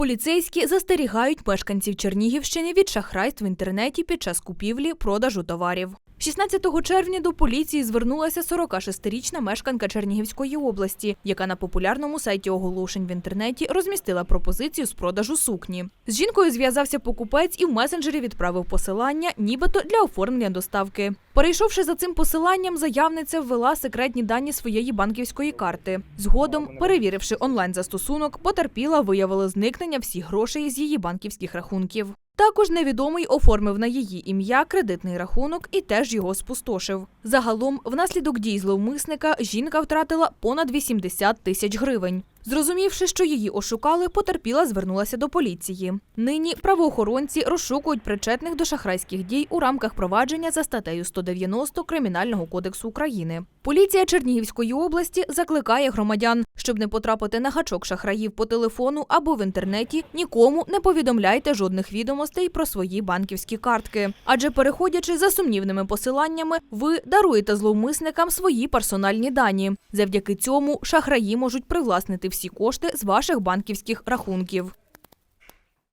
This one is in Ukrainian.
Поліцейські застерігають мешканців Чернігівщини від шахрайств в інтернеті під час купівлі продажу товарів. 16 червня до поліції звернулася 46-річна мешканка Чернігівської області, яка на популярному сайті оголошень в інтернеті розмістила пропозицію з продажу сукні. З жінкою зв'язався покупець і в месенджері відправив посилання, нібито для оформлення доставки. Перейшовши за цим посиланням, заявниця ввела секретні дані своєї банківської карти. Згодом, перевіривши онлайн-застосунок, потерпіла виявила зникнення всіх грошей з її банківських рахунків. Також невідомий оформив на її ім'я кредитний рахунок і теж його спустошив. Загалом, внаслідок дій зловмисника, жінка втратила понад 80 тисяч гривень. Зрозумівши, що її ошукали, потерпіла звернулася до поліції. Нині правоохоронці розшукують причетних до шахрайських дій у рамках провадження за статтею 190 Кримінального кодексу України. Поліція Чернігівської області закликає громадян, щоб не потрапити на гачок шахраїв по телефону або в інтернеті, нікому не повідомляйте жодних відомостей про свої банківські картки. Адже переходячи за сумнівними посиланнями, ви даруєте зловмисникам свої персональні дані. Завдяки цьому шахраї можуть привласнити всі кошти з ваших банківських рахунків.